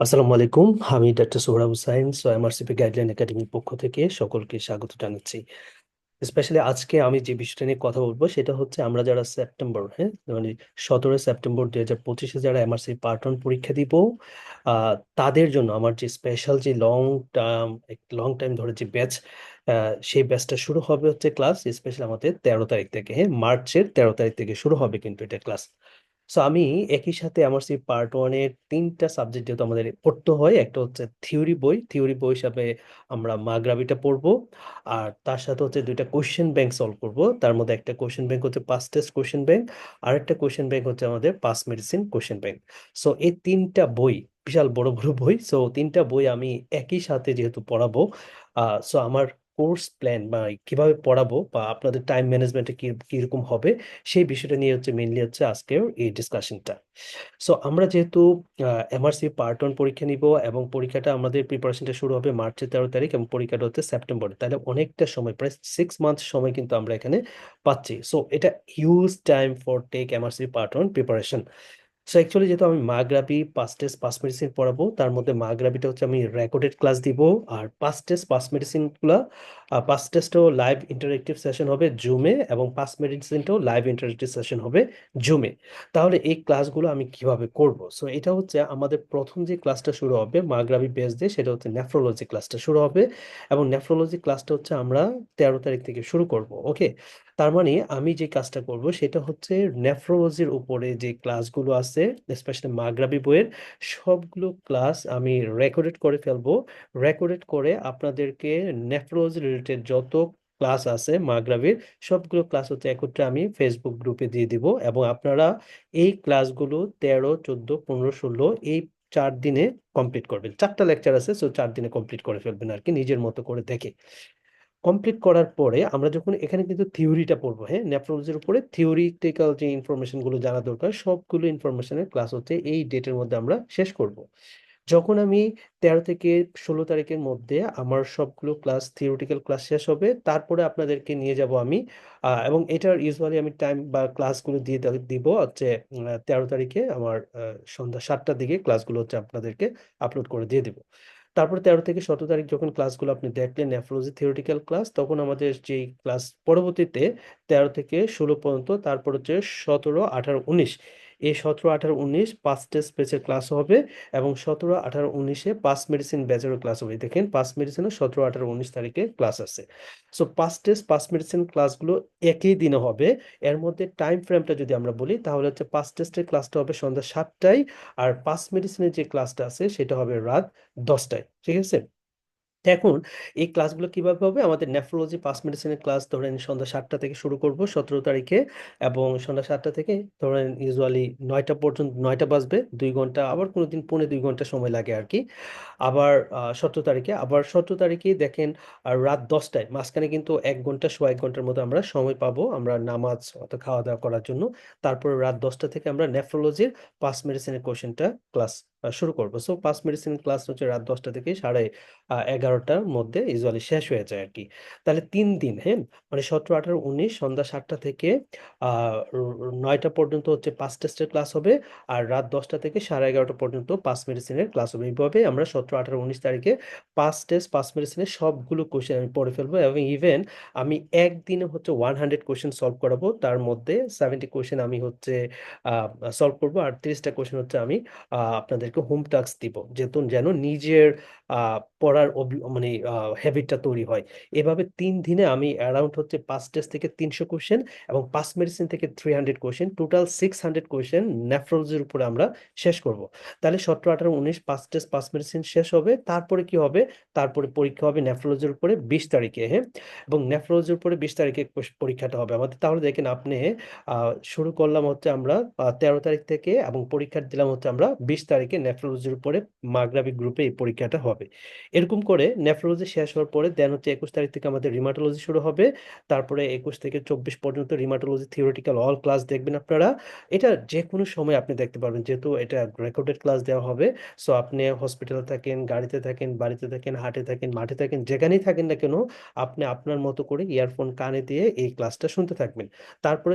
আসসালামু আলাইকুম। আমি doctor Sohrab Hussain so MRCP guideline একাডেমির পক্ষ থেকে সকলকে স্বাগত জানাচ্ছি। স্পেশালি আজকে আমি যে বিষয়টা নিয়ে কথা বলব সেটা হচ্ছে আমরা যারা সেপ্টেম্বর হ্যাঁ মানে সতেরোই সেপ্টেম্বর দুই হাজার পঁচিশে যারা এমআরসি পার্ট ওয়ান পরীক্ষা দিব তাদের জন্য আমার যে স্পেশাল যে লং টার্ম লং টাইম ধরে যে ব্যাচ সেই ব্যাচটা শুরু হবে হচ্ছে ক্লাস, স্পেশালি আমাদের তেরো তারিখ থেকে হ্যাঁ মার্চের তেরো তারিখ থেকে শুরু হবে কিন্তু এটা ক্লাস। সো আমি একই সাথে আমার সেই পার্ট ওয়ানের তিনটা সাবজেক্ট যেহেতু আমাদের পড়তে হয়, একটা হচ্ছে থিওরি বই। থিওরি বই হিসাবে আমরা মাগরাবিটা পড়ব। আর তার সাথে হচ্ছে দুইটা কোশ্চেন ব্যাংক সলভ করব। তার মধ্যে একটা কোশ্চেন ব্যাংক হচ্ছে পাস টেস্ট কোশ্চেন ব্যাংক আর একটা কোশ্চেন ব্যাংক হচ্ছে আমাদের pass medicine question bank so এই তিনটা বই, বিশাল বড় বড় বই। সো তিনটা বই আমি একই সাথে যেহেতু পড়াবো সো আমার কোর্স প্ল্যান বা কীভাবে পড়াবো বা আপনাদের টাইম ম্যানেজমেন্টে কীরকম হবে, সেই বিষয়টা নিয়ে হচ্ছে মেনলি হচ্ছে আজকের এই ডিসকাশনটা সো আমরা যেহেতু এমআরসি পার্ট ওয়ান পরীক্ষা নিব এবং পরীক্ষাটা আমাদের প্রিপারেশনটা শুরু হবে মার্চের তেরো তারিখ এবং পরীক্ষাটা হচ্ছে সেপ্টেম্বরে। তাহলে অনেকটা সময়, প্রায় সিক্স মান্থ সময় কিন্তু আমরা এখানে পাচ্ছি। সো এটা huge time for take MRC part one preparation so actually যেহেতু আমি মাগরাবি পাস টেস্ট পাস মেডিসিন পড়াবো, তার মধ্যে মাগরাবিটা হচ্ছে আমি রেকর্ডেড ক্লাস দিব। আর পাস টেস্ট পাস মেডিসিনগুলো পাস টেস্টও লাইভ ইন্টারেক্টিভ সেশন হবে জুমে এবং পাস মেডিসিনটাও লাইভ ইন্টারেক্টিভ সেশন হবে জুমে তাহলে এই ক্লাসগুলো আমি কীভাবে করব? সো এটা হচ্ছে আমাদের প্রথম যে ক্লাসটা শুরু হবে মাগরাবি বেস দিয়ে সেটা হচ্ছে নেফ্রোলজি ক্লাসটা শুরু হবে। এবং নেফ্রোলজি ক্লাসটা হচ্ছে আমরা তেরো তারিখ থেকে শুরু করব ওকে তার মানে আমি যে কাজটা করব সেটা হচ্ছে নেফ্রোলজির উপরে যে ক্লাসগুলো আছে স্পেশালি মাগরাবি বইয়ের, সবগুলো ক্লাস আমি রেকর্ডেড করে ফেলব। রেকর্ডেড করে আপনাদেরকে নেফ্রোলজি রিলেটেড যত ক্লাস আছে মাগরাবির, সবগুলো ক্লাস হচ্ছে একত্রে আমি ফেসবুক গ্রুপে দিয়ে দিব এবং আপনারা এই ক্লাসগুলো তেরো, চোদ্দ, পনেরো, ষোলো এই চার দিনে কমপ্লিট করবেন। চারটা লেকচার আছে সো চার দিনে কমপ্লিট করে ফেলবেন আর কি নিজের মতো করে দেখে। কমপ্লিট করার পরে আমরা যখন এখানে কিন্তু থিওরিটা পড়ব হ্যাঁ? নেফ্রোলজির উপরে থিওরিটিক্যাল যে ইনফরমেশনগুলো জানা দরকার, সবগুলো ইনফরমেশনের ক্লাস হচ্ছে এই ডেটের মধ্যে আমরা শেষ করব। যখন আমি তেরো থেকে ষোলো তারিখের মধ্যে আমার সবগুলো ক্লাস থিওরিটিক্যাল ক্লাস শেষ হবে, তারপরে আপনাদেরকে নিয়ে যাব আমি এবং এটার ইউজুয়ালি আমি টাইম বা ক্লাসগুলো দিয়ে দিব হচ্ছে তেরো তারিখে আমার সন্ধ্যা সাতটার দিকে ক্লাসগুলো হচ্ছে আপনাদেরকে আপলোড করে দিয়ে দিব। তারপর তেরো থেকে সতেরো তারিখ যখন ক্লাসগুলো আপনি দেখলেন নেফ্রোলজি থিওরিটিক্যাল ক্লাস তখন আমাদের যেই ক্লাস পরবর্তীতে তেরো থেকে ষোলো পর্যন্ত, তারপর হচ্ছে সতেরো, আঠারো, উনিশ। এই সতেরো, আঠারো, উনিশ পাঁচ টেস্ট ব্যাচের ক্লাস হবে এবং সতেরো, আঠারো, উনিশে পাস মেডিসিন ব্যাচেরও ক্লাস হবে। দেখেন পাস মেডিসিনও সতেরো, আঠারো, উনিশ তারিখে ক্লাস আছে। So pass test pass medicine ক্লাসগুলো একই দিনে হবে। এর মধ্যে টাইম ফ্রেমটা যদি আমরা বলি, তাহলে হচ্ছে পাঁচ টেস্টের ক্লাসটা হবে সন্ধ্যা সাতটায় আর পাস মেডিসিনের যে ক্লাসটা আছে, সেটা হবে রাত দশটায়। ঠিক আছে? এখন এই ক্লাসগুলো কীভাবে হবে? আমাদের নেফ্রোলজি পাস মেডিসিনের ক্লাস ধরেন সন্ধ্যা সাতটা থেকে শুরু করব সতেরো তারিখে এবং সন্ধ্যা সাতটা থেকে ধরেন ইউজুয়ালি নয়টা পর্যন্ত, নয়টা বাজবে, দুই ঘণ্টা, আবার কোনো দিন পৌনে দুই ঘণ্টা সময় লাগে আর কি আবার সতেরো তারিখে, আবার সতেরো তারিখে দেখেন রাত দশটায়, মাঝখানে কিন্তু এক ঘণ্টা সোয়া এক ঘণ্টার মতো আমরা সময় পাবো, আমরা নামাজ অথবা খাওয়া দাওয়া করার জন্য। তারপর রাত দশটা থেকে আমরা নেফ্রোলজির পাস মেডিসিনের কোশ্চেনটা ক্লাস শুরু করব। সো পাস মেডিসিন ক্লাস হচ্ছে রাত দশটা থেকে সাড়ে এগারোটার মধ্যে ইউজুয়ালি শেষ হয়ে যায় আর কি তাহলে তিন দিন হ্যাঁ? মানে সতেরো আঠারো উনিশ সন্ধ্যা সাতটা থেকে নয়টা পর্যন্ত হচ্ছে পাঁচ টেস্টের ক্লাস হবে আর রাত দশটা থেকে সাড়ে এগারোটা পর্যন্ত পাঁচ মেডিসিনের ক্লাস হবে। এইভাবে আমরা সতেরো আঠারো উনিশ তারিখে পাঁচ টেস্ট পাঁচ মেডিসিনের সবগুলো কোশ্চেন আমি পড়ে ফেলব এবং ইভেন আমি একদিনে হচ্ছে ওয়ান হান্ড্রেড কোশ্চেন সলভ করাবো। তার মধ্যে সেভেন্টি কোশ্চেন আমি হচ্ছে সলভ করব আর তিরিশটা কোয়েশ্চেন হচ্ছে আমি আহ, আপনাদেরকে হোম টাস্ক দিব। যেহেতু যেন নিজের আহ, পড়ার মানে হ্যাবিটটা তৈরি হয়। এভাবে তিন দিনে আমি অ্যারাউন্ড হচ্ছে পাঁচ টেস্ট থেকে তিনশো কোয়েশ্চেন এবং পাঁচ মেডিসিন থেকে three hundred question total six hundred question নেফ্রোলজির উপরে আমরা শেষ করব। তাহলে সতেরো, আঠারো, উনিশ, পাঁচ টেস্ট পাঁচ মেডিসিন শেষ হবে। তারপরে কি হবে? তারপরে পরীক্ষা হবে নেফ্রোলজির উপরে বিশ তারিখে হ্যাঁ? এবং নেফ্রোলজির উপরে বিশ তারিখে পরীক্ষাটা হবে আমাদের। তাহলে দেখেন আপনি শুরু করলাম হচ্ছে আমরা তেরো তারিখ থেকে এবং পরীক্ষা দিলাম হচ্ছে আমরা বিশ তারিখে নেফ্রোলজির উপরে মাগরাবি গ্রুপে এই পরীক্ষাটা হবে। এরকম করে নেফ্রোলজি শেষ হওয়ার পরে দেন হচ্ছে একুশ তারিখ থেকে আমাদের রিমাটোলজি শুরু হবে। তারপরে একুশ থেকে চব্বিশ পর্যন্ত রিমাটোলজি থিওরিটিক্যাল অল ক্লাস দেখবেন আপনারা। এটা যে কোনো সময় আপনি দেখতে পারবেন, যেহেতু এটা রেকর্ডেড ক্লাস দেওয়া হবে। সো আপনি হসপিটালে থাকেন, গাড়িতে থাকেন, বাড়িতে থাকেন, হাটে থাকেন, মাঠে থাকেন, যেখানেই থাকেন না কেন, আপনি আপনার মতো করে ইয়ারফোন কানে দিয়ে এই ক্লাসটা শুনতে থাকবেন। তারপরে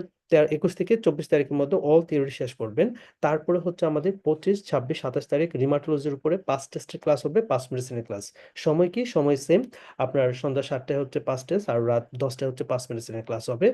একুশ থেকে চব্বিশ তারিখের মধ্যে অল থিওরি শেষ করবেন। তারপরে হচ্ছে আমাদের পঁচিশ, ছাব্বিশ, সাতাশ তারিখ রিমাটোলজির উপরে পাঁচ টেস্টের ক্লাস হবে, পাঁচ মেডিসিনের ক্লাস সময় কি? সময় সেম আপনার সন্ধ্যা সাতটায় হচ্ছে পাঁচ টেস্ট আর রাত দশটায় হচ্ছে পাঁচ মেডিসিনের ক্লাস হবে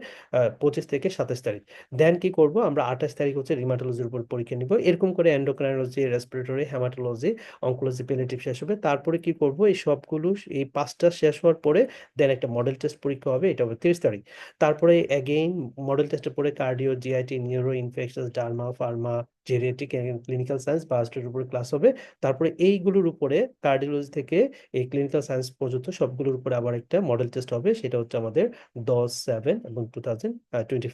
পঁচিশ থেকে সাতাশ তারিখ। দেন কি করব? আমরা আঠাশ তারিখ হচ্ছে রিমাটোলজির উপর পরীক্ষা নিব। এরকম করে endocrinology respiratory haematology oncology palliative শেষ হবে। তারপরে কি করব? এই সবগুলো এই পাঁচটা শেষ হওয়ার পরে দেন একটা মডেল টেস্ট পরীক্ষা হবে। এটা হবে তিরিশ তারিখ। তারপরে অ্যাগেইন মডেল টেস্টের পরে cardio GIT neuro infection derma pharma geriatric clinical science বায়োস্টের উপরে ক্লাস হবে। তারপরে এইগুলোর উপরে কার্ডিওলজি থেকে এই ক্লিনিক্যাল সায়েন্স পর্যন্ত সবগুলোর উপরে আবার একটা মডেল টেস্ট হবে, সেটা হচ্ছে আমাদের দশ সেভেন এবং টু থাউজেন্ড টোয়েন্টি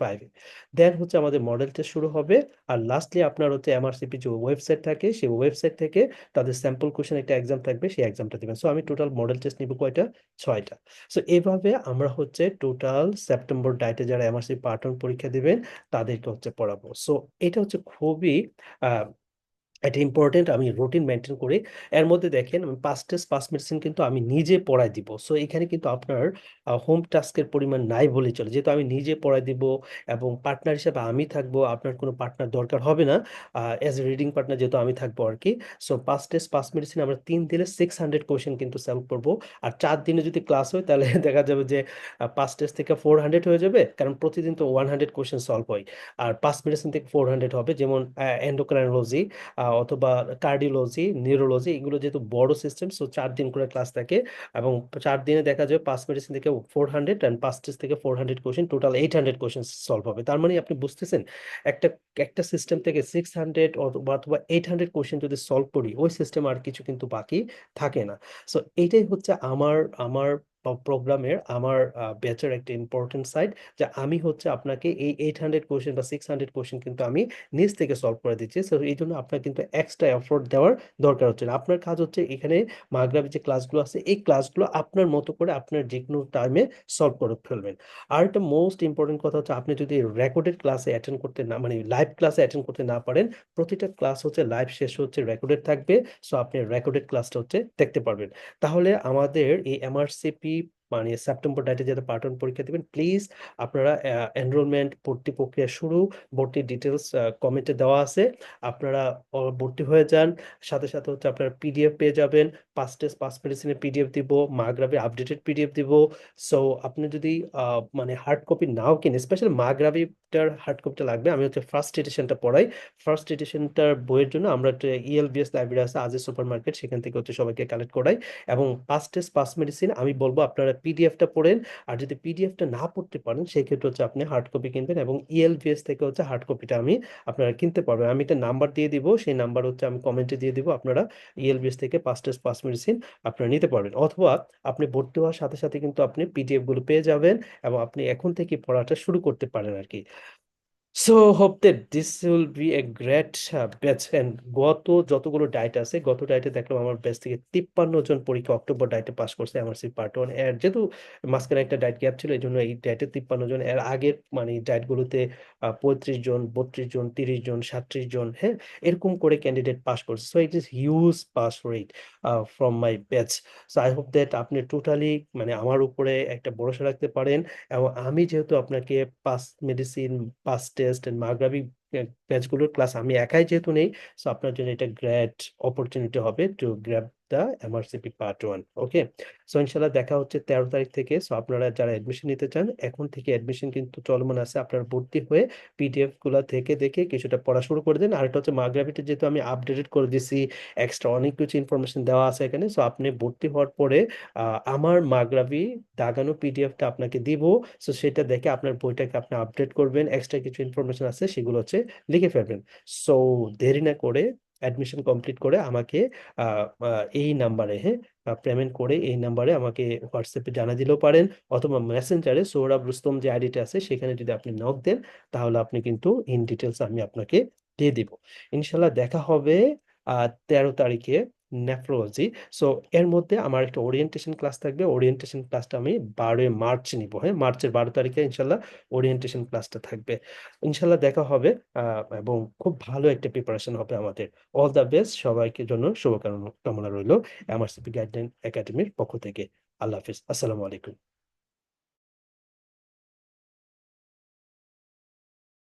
দেন হচ্ছে আমাদের মডেল টেস্ট শুরু হবে। আর লাস্টলি আপনার হচ্ছে এমআরসিপি যে ওয়েবসাইট থাকে, সেই ওয়েবসাইট থেকে তাদের স্যাম্পল কোশ্চেন একটা এক্সাম থাকবে, সেই এক্সামটা দেবেন। সো আমি টোটাল মডেল টেস্ট নিব কয়টা? ছয়টা। সো এভাবে আমরা হচ্ছে টোটাল সেপ্টেম্বর ডাইটে যারা এমআরসি পার্ট ওয়ান পরীক্ষা দেবেন, তাদেরকে হচ্ছে পড়াবো। সো এটা হচ্ছে খুবই Uh, এটা ইম্পর্টেন্ট আমি রুটিন মেনটেন করি। এর মধ্যে দেখেন, আমি পাঁচ টেস্ট পাঁচ মেডিসিন কিন্তু আমি নিজে পড়াই দিব। সো এখানে কিন্তু আপনার হোম টাস্কের পরিমাণ নাই বলে চলে। যেহেতু আমি নিজে পড়াই দিব এবং পার্টনার হিসেবে আমি থাকব, আপনার কোনো পার্টনার দরকার হবে না। অ্যাজ এ রিডিং পার্টনার যেহেতু আমি থাকব আর কি। সো পাঁচ টেস্ট পাঁচ মেডিসিন আমরা তিন দিনে সিক্স হান্ড্রেড কোয়েশ্চেন কিন্তু সলভ করব। আর চার দিনে যদি ক্লাস হয়, তাহলে দেখা যাবে যে পাঁচ টেস্ট থেকে ফোর হান্ড্রেড হয়ে যাবে। কারণ প্রতিদিন তো ওয়ান হান্ড্রেড কোয়েশ্চেন সলভ হয়। আর পাঁচ মেডিসিন থেকে ফোর হান্ড্রেড হবে, যেমন এন্ডোক্রাইনোলজি অথবা কার্ডিওলজি নিউরোলজি এগুলো যেহেতু বড় সিস্টেম সো চার দিন করে ক্লাস থাকে এবং চার দিনে দেখা যায় পাঁচ মেডিসিন থেকে ফোর হান্ড্রেড অ্যান্ড পাঁচ টেস্ট থেকে four hundred question total eight hundred question solve হবে। তার মানে আপনি বুঝতেছেন, একটা একটা সিস্টেম থেকে সিক্স হান্ড্রেড অথবা এইট হান্ড্রেড কোয়েশ্চেন যদি সলভ করি, ওই সিস্টেম আর কিছু কিন্তু বাকি থাকে না। সো এইটাই হচ্ছে আমার আমার প্রোগ্রামের আমার ব্যাচের একটা ইম্পর্টেন্ট সাইড যে আমি হচ্ছে আপনাকে এই এইট হান্ড্রেড কোয়েশ্চেন বা সিক্স হান্ড্রেড কোয়েশ্চেন কিন্তু আমি নিজ থেকে সলভ করে দিচ্ছি। সো এই জন্য আপনার কিন্তু এক্সট্রা এফোর্ট দেওয়ার দরকার হচ্ছে না। আপনার কাজ হচ্ছে এখানে মাগরাবি যে ক্লাসগুলো আছে, এই ক্লাসগুলো আপনার মতো করে আপনার যে কোনো টাইমে সলভ করে ফেলবেন। আর একটা মোস্ট ইম্পর্টেন্ট কথা হচ্ছে আপনি যদি রেকর্ডেড ক্লাসে অ্যাটেন্ড করতে না মানে লাইভ ক্লাসে অ্যাটেন্ড করতে না পারেন, প্রতিটা ক্লাস হচ্ছে লাইভ শেষ হচ্ছে রেকর্ডেড থাকবে। সো আপনি রেকর্ডেড ক্লাসটা হচ্ছে দেখতে পারবেন। তাহলে আমাদের এই এমআরসিপি মানে সেপ্টেম্বর যারা পার্ট ওয়ান পরীক্ষা দেবেন প্লিজ আপনারা এনরোলমেন্ট ভর্তি প্রক্রিয়া শুরু, ভর্তি ডিটেলস কমেন্টে দেওয়া আছে। আপনারা ভর্তি হয়ে যান, সাথে সাথে হচ্ছে আপনারা পিডিএফ পেয়ে যাবেন পাঁচ টেস্ট পাঁচ মেডিসিনের পিডিএফ দিব, মাগরাবি আপডেটেড পিডিএফ দিব। সো আপনি যদি মানে হার্ড কপি নাও কিনে স্পেশাল মাগরাবিটার হার্ড কপিটা লাগবে, আমি হচ্ছে ফার্স্ট এডিশনটা পড়াই। ফার্স্ট এডিশনটার বইয়ের জন্য আমরা ইএলবিএস লাইব্রেরি আছে আজের সুপার মার্কেট সেখান থেকে হচ্ছে সবাইকে কালেক্ট করাই। এবং পাঁচ টেস্ট পাঁচ মেডিসিন আমি বলব আপনারা পিডিএফটা পড়েন। আর যদি পিডিএফটা না পড়তে পারেন, সেক্ষেত্রে হচ্ছে আপনি হার্ড কপি কিনবেন এবং ইএলভিএস থেকে হচ্ছে হার্ড কপিটা আমি আপনারা কিনতে পারবেন। আমি একটা নাম্বার দিয়ে দিব, সেই নাম্বার হচ্ছে আমি কমেন্টে দিয়ে দিব, আপনারা ইএলভিএস থেকে পাঁচ টেস্ট পাঁচ মেডিসিন আপনারা নিতে পারবেন। অথবা আপনি ভর্তি হওয়ার সাথে সাথে কিন্তু আপনি পিডিএফগুলো পেয়ে যাবেন এবং আপনি এখন থেকে পড়াটা শুরু করতে পারেন আর কি so hope that this will be a great batch and গত যতগুলো ডায়েট আছে, গত ডায়েটে দেখলাম আমার ব্যাচ থেকে তিপ্পান্ন জন পরীক্ষা অক্টোবর ডায়েটে পাস করছে আমার সি পার্ট ওয়ানের যেহেতু মাঝখানে একটা ডায়েট গ্যাপ ছিল এই জন্য এই ডায়েটে তিপ্পান্ন জন, এর আগের মানে ডায়েটগুলোতে পঁয়ত্রিশ জন, বত্রিশ জন, তিরিশ জন, সাতত্রিশ জন হ্যাঁ এরকম করে ক্যান্ডিডেট পাস করছে। So it is huge pass rate from my batch so I hope that আপনি টোটালি মানে আমার উপরে একটা ভরসা রাখতে পারেন। এবং আমি যেহেতু আপনাকে pass medicine pass test and মাগরাবি ব্যাচগুলোর ক্লাস আমি একাই যেহেতু নেই সো আপনার জন্য এটা গ্রেট অপরচুনিটি হবে to grab the MRCP part one okay so ইনশাল্লাহ দেখা হচ্ছে তেরো তারিখ থেকে। সো আপনারা যারা অ্যাডমিশন নিতে চান, এখন থেকে অ্যাডমিশন কিন্তু চলমান আছে আপনারা ভর্তি হয়ে পিডিএফগুলো থেকে দেখে কিছুটা পড়া শুরু করে দেন। আর এটা হচ্ছে মাগরাবিটা যেহেতু আমি আপডেটেড করে দিছি এক্সট্রা অনেক কিছু ইনফরমেশন দেওয়া আছে এখানে। সো আপনি ভর্তি হওয়ার পরে আমার মাগরাবি দাগানো পিডিএফটা আপনাকে দিব। সো সেটা দেখে আপনার বইটাকে আপনি আপডেট করবেন। এক্সট্রা কিছু ইনফরমেশন আছে সেগুলো হচ্ছে লিখে ফেলবেন। সো দেরি না করে অ্যাডমিশন কমপ্লিট করে আমাকে এই নাম্বারে হ্যাঁ পেমেন্ট করে এই নাম্বারে আমাকে হোয়াটসঅ্যাপে জানা দিলেও পারেন অথবা মেসেঞ্জারে সৌরভ রুস্তম যে আইডিটা আছে সেখানে যদি আপনি নক দেন, তাহলে আপনি কিন্তু ইন ডিটেলস আমি আপনাকে দিয়ে দিব। ইনশাল্লাহ দেখা হবে তেরো তারিখে। নেফ্রোলজি সো এর মধ্যে আমার একটা ওরিয়েন্টেশন ক্লাস থাকবে। ওরিয়েন্টেশন ক্লাসটা আমি বারোই মার্চ নিব। হ্যাঁ মার্চের বারো তারিখে ইনশাল্লাহ ওরিয়েন্টেশন ক্লাসটা থাকবে। ইনশাল্লাহ দেখা হবে এবং খুব ভালো একটা প্রিপারেশন হবে আমাদের। অল দ্য বেস্ট সবাইকে জন্য শুভকামনা কামনা রইল। এমআরসিপি গাইডলাইন একাডেমির পক্ষ থেকে। আল্লাহ হাফিজ। আসসালামু আলাইকুম।